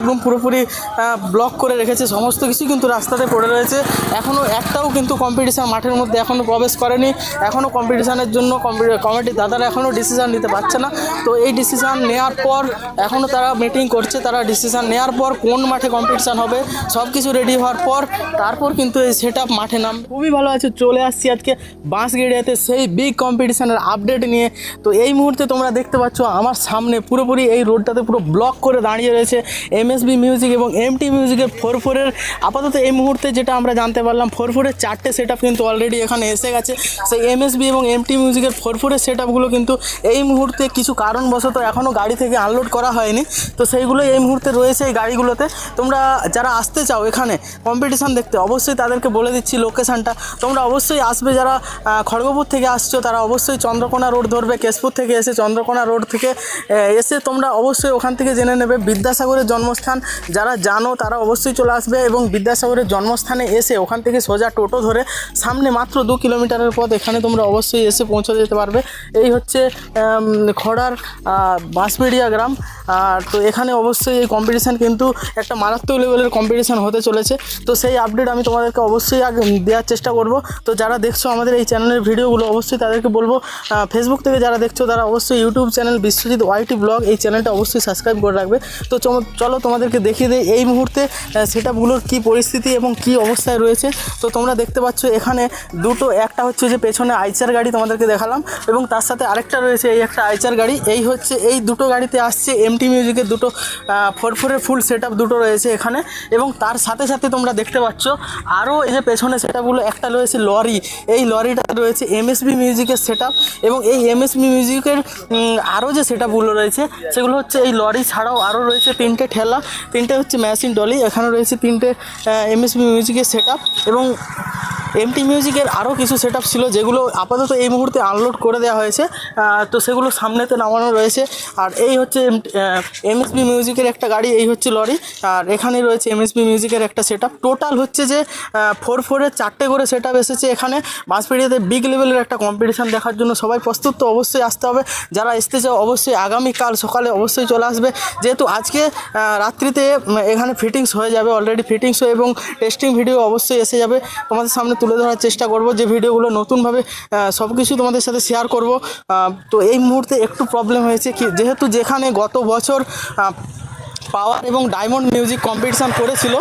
একদম পুরোপুরি ব্লক করে রেখেছে। সমস্ত কিছু কিন্তু রাস্তাতে পড়ে রয়েছে। এখনও একটাও কিন্তু কম্পিটিশান মাঠের মধ্যে এখনও প্রবেশ করেনি। এখনও কম্পিটিশানের জন্য কমিটির দাদারা এখনও ডিসিশান নিতে পারছে না। তো এই ডিসিশান নেওয়ার পর এখনও তারা মিটিং করছে। তারা ডিসিশান নেওয়ার পর কোন মাঠে কম্পিটিশান হবে সব কিছু রেডি হওয়ার পর তারপর কিন্তু এই সেট মাঠে নাম। খুবই ভালো আছে, চলে আসছি আজকে বাঁশগেড়িয়াতে সেই বিগ কম্পিটিশানের আপডেট নিয়ে। তো এই মুহূর্তে তোমরা দেখতে পাচ্ছ, আমার সামনে পুরোপুরি এই রোডটাতে পুরো ব্লক করে দাঁড়িয়ে রয়েছে। এমএসবি মিউজিক এবং এমটি মিউজিকের ফোর ফোরের আপাতত এই মুহূর্তে যেটা আমরা জানতে পারলাম ফোর ফোরের চারটে সেট কিন্তু অলরেডি এখানে এসে গেছে। সেই এমএসবি এবং এমটি মিউজিকের ফোর ফোরের সেট আপগুলো কিন্তু এই মুহূর্তে কিছু কারণবশত এখনও গাড়ি থেকে আনলোড করা হয়নি। তো সেইগুলো এই মুহূর্তে রয়েছে এই গাড়িগুলোতে। তোমরা যারা আসতে চাও এখানে কম্পিটিশান দেখতে, অবশ্যই তাদেরকে বলে দিচ্ছি লোকেশানটা তোমরা অবশ্যই আসবে যারা খড়গপুর থেকে আসছো, তারা অবশ্যই চন্দ্রকোনা রোড ধরবে, কেশপুর থেকে এসে চন্দ্রকোনা রোড থেকে এসে তোমরা অবশ্যই ওখান থেকে জেনে নেবে বিদ্যাসাগরের জন্মস্থান যারা জানো তারা অবশ্যই চলে আসবে এবং বিদ্যাসাগরের জন্মস্থানে এসে ওখান থেকে সোজা টোটো ধরে সামনে মাত্র দু কিলোমিটারের পথ এখানে তোমরা অবশ্যই এসে পৌঁছে যেতে পারবে। এই হচ্ছে খড়ার বাঁশবেড়িয়া গ্রাম। আর তো এখানে অবশ্যই এই কম্পিটিশান কিন্তু একটা মারাত্মক লেভেলের কম্পিটিশান হতে চলেছে। তো সেই আপডেট আমি তোমাদেরকে অবশ্যই আগে দেওয়ার চেষ্টা করব। তো যারা দেখছ আমাদের এই চ্যানেলের ভিডিওগুলো, অবশ্যই তাদেরকে বলব ফেসবুক থেকে যারা দেখছ তারা অবশ্যই YouTube channel Biswajit YT blog এই চ্যানেলটা অবশ্যই সাবস্ক্রাইব করে রাখবে। তো চলো তোমাদেরকে দেখিয়ে দিই এই মুহূর্তে সেট আপগুলোর কী পরিস্থিতি এবং কী অবস্থায় রয়েছে। তো তোমরা দেখতে পাচ্ছ এখানে দুটো, একটা হচ্ছে যে পেছনে আইচার গাড়ি তোমাদেরকে দেখালাম এবং তার সাথে আরেকটা রয়েছে এই একটা আইচার গাড়ি। এই হচ্ছে, এই দুটো গাড়িতে আসছে এমটি মিউজিকের দুটো ফোর ফোরের ফুল সেট দুটো রয়েছে এখানে এবং তার সাথে সাথে তোমরা দেখতে পাচ্ছ আরও এই যে পেছনে সেটআপগুলো একটা রয়েছে লরি। এই লরিটা রয়েছে এমএসবি মিউজিকের সেট এবং এই এমএসবি মিউজিকের আরও যে সেটআপগুলো রয়েছে, সেগুলো হচ্ছে এই লরি ছাড়াও আরও রয়েছে তিনটে ঠেলা, তিনটে হচ্ছে মেশিন ডলি এখানে রয়েছে তিনটে এমএসবি মিউজিকের সেট এবং এমটি মিউজিকের আরও কিছু সেট ছিল যেগুলো আপাতত এই মুহূর্তে আনলোড করে দেওয়া হয়েছে। তো সেগুলো সামনেতে নামানো রয়েছে। আর এই হচ্ছে এমএসবি মিউজিকের একটা গাড়ি, এই হচ্ছে লরি। আর এখানে রয়েছে এমএসবি মিউজিকের একটা সেট টোটাল হচ্ছে যে ফোর ফোরের চারটে করে সেট এসেছে এখানে। বাঁশপেড়িয়াতে বিগ লেভেলের একটা কম্পিটিশান দেখার জন্য সবাই প্রস্তুত, তো অবশ্যই আসতে হবে। যারা আসতে চাও, অবশ্যই আগামীকাল সকালে অবশ্যই চলে আসবে। যেহেতু আজকে রাত্রিতে এখানে ফিটিংস হয়ে যাবে অলরেডি ফিটিংস এবং টেস্টিং ভিডিও অবশ্যই এসে যাবে। তোমাদের সামনে তুলে ধরার চেষ্টা করব, যে ভিডিওগুলো নতুনভাবে সব কিছু তোমাদের সাথে শেয়ার করব। তো এই মুহূর্তে একটু প্রবলেম হয়েছে কি, যেহেতু যেখানে গত বছর পাওয়ার এবং ডায়মন্ড মিউজিক কম্পিটিশান করেছিল।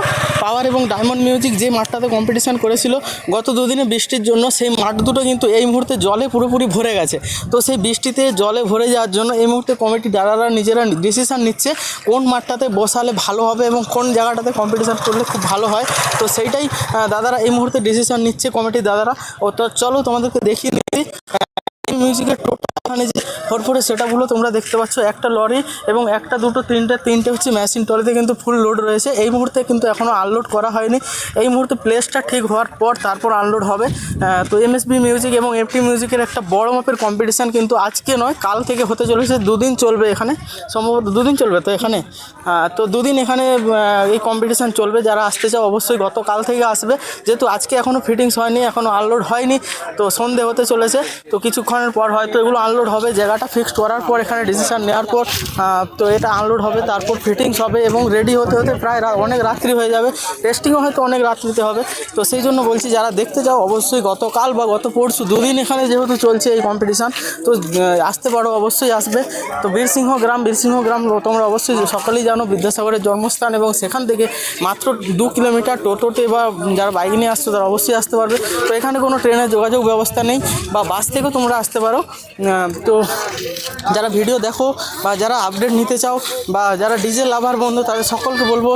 পাওয়ার এবং ডায়মন্ড মিউজিক যে মাঠটাতে কম্পিটিশান করেছিল, গত দুদিনে বৃষ্টির জন্য সেই মাঠ দুটো কিন্তু এই মুহূর্তে জলে পুরোপুরি ভরে গেছে। তো সেই বৃষ্টিতে জলে ভরে যাওয়ার জন্য এই মুহূর্তে কমিটি দাদারা নিজেরা ডিসিশান নিচ্ছে কোন মাঠটাতে বসালে ভালো হবে এবং কোন জায়গাটাতে কম্পিটিশান করলে খুব ভালো হয়। তো সেইটাই দাদারা এই মুহূর্তে ডিসিশান নিচ্ছে কমিটির দাদারা। ও তো চলো তোমাদেরকে দেখিয়ে দিচ্ছি মিউজিকের টোটাল এখানে যে ফোরফোরের সেটাগুলো তোমরা দেখতে পাচ্ছ, একটা লরি এবং একটা, দুটো, তিনটে তিনটে হচ্ছে মেশিন টলিতে কিন্তু ফুল লোড রয়েছে। এই মুহূর্তে কিন্তু এখনও আনলোড করা হয়নি। এই মুহূর্তে প্লেসটা ঠিক হওয়ার পর তারপর আনলোড হবে। তো এমএসবি মিউজিক এবং এফটি মিউজিকের একটা বড় মাপের কম্পিটিশান কিন্তু আজকে নয়, কাল থেকে হতে চলেছে, দুদিন চলবে এখানে। সম্ভবত দুদিন চলবে তো এখানে। তো দুদিন এখানে এই কম্পিটিশান চলবে। যারা আসতে চাও অবশ্যই গতকাল থেকে আসবে। যেহেতু আজকে এখনও ফিটিংস হয়নি এখনও আনলোড হয়নি, তো সন্ধে হতে চলেছে। তো কিছুক্ষণের পর হয়তো এগুলো আনলোড হবে, জায়গাটা ফিক্সড করার পর এখানে ডিসিশান নেওয়ার পর তো এটা আনলোড হবে, তারপর ফিটিংস হবে এবং রেডি হতে হতে প্রায় অনেক রাত্রি হয়ে যাবে। টেস্টিংও হয়তো অনেক রাত্রিতে হবে। তো সেই জন্য বলছি, যারা দেখতে যাও অবশ্যই গতকাল বা গত পরশু দুদিন এখানে যেহেতু চলছে এই কম্পিটিশান তো আসতে পারো, অবশ্যই আসবে। তো বীরসিংহ গ্রাম বীরসিংহ গ্রাম, তোমরা অবশ্যই সকলেই জানো, বিদ্যাসাগরের জন্মস্থান এবং সেখান থেকে মাত্র দু কিলোমিটার টোটোতে বা যারা বাইক নিয়ে আসছো, তারা অবশ্যই আসতে পারবে। তো এখানে কোনো ট্রেনের যোগাযোগ ব্যবস্থা নেই বা বাস থেকেও তোমরা আসতে পারো। তো যারা ভিডিও দেখো বা যারা আপডেট নিতে চাও বা যারা ডিজে লাভার বন্ধু, তাদের সকলকে বলব,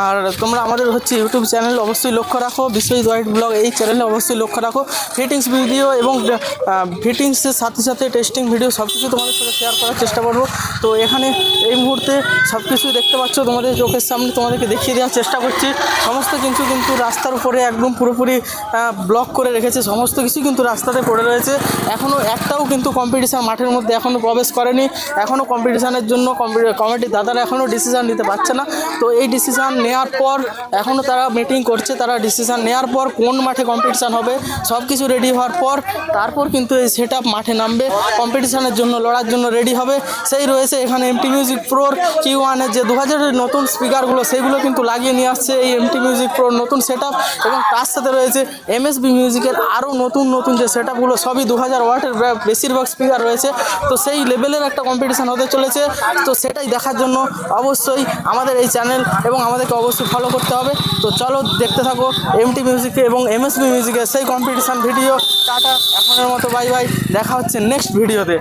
আর তোমরা আমাদের হচ্ছে ইউটিউব চ্যানেল অবশ্যই লক্ষ্য রাখো, বিশ্বজিৎ হোয়াইট ব্লগ এই চ্যানেলে অবশ্যই লক্ষ্য রাখো। ফিটিংস ভিডিও এবং ফিটিংসের সাথে সাথে টেস্টিং ভিডিও সব কিছু তোমাদের সাথে শেয়ার করার চেষ্টা করব। তো এখানে এই মুহূর্তে সব কিছুই দেখতে পাচ্ছ, তোমাদের চোখের সামনে তোমাদেরকে দেখিয়ে দেওয়ার চেষ্টা করছি। সমস্ত কিছু কিন্তু রাস্তার উপরে একদম পুরোপুরি ব্লক করে রেখেছে, সমস্ত কিছু কিন্তু রাস্তাতে পড়ে রয়েছে। এখনও একটাও একটাও কিন্তু কম্পিটিশান মাঠের মধ্যে এখনও প্রবেশ করেনি। এখনও কম্পিটিশানের জন্য কমিটির দাদারা এখনও ডিসিশান নিতে পারছে না। তো এই ডিসিশান নেওয়ার পর এখনও তারা মিটিং করছে, তারা ডিসিশান নেওয়ার পর কোন মাঠে কম্পিটিশান হবে সব কিছু রেডি হওয়ার পর তারপর কিন্তু এই সেট মাঠে নামবে। কম্পিটিশানের জন্য, লড়ার জন্য রেডি হবে। সেই রয়েছে এখানে এমটি মিউজিক প্রোর কিউ ওয়ানের যে দু হাজারের নতুন স্পিকারগুলো সেগুলো কিন্তু লাগিয়ে নিয়ে আসছে এই এমটি মিউজিক প্রোর নতুন সেট এবং তার সাথে রয়েছে এমএসবি মিউজিকের আরও নতুন নতুন যে সেট সবই দু হাজার ওয়াটের বেশিরভাগ স্পিকার রয়েছে। তো সেই লেভেলের একটা কম্পিটিশান হতে চলেছে। তো সেটাই দেখার জন্য অবশ্যই আমাদের এই চ্যানেল এবং আমাদেরকে অবশ্যই ফলো করতে হবে। তো চলো দেখতে থাকো এমটি মিউজিকে এবং এমএসবি মিউজিকের সেই কম্পিটিশান ভিডিও টাটা, এখনের মতো বাই বাই দেখা হচ্ছে নেক্সট ভিডিওতে।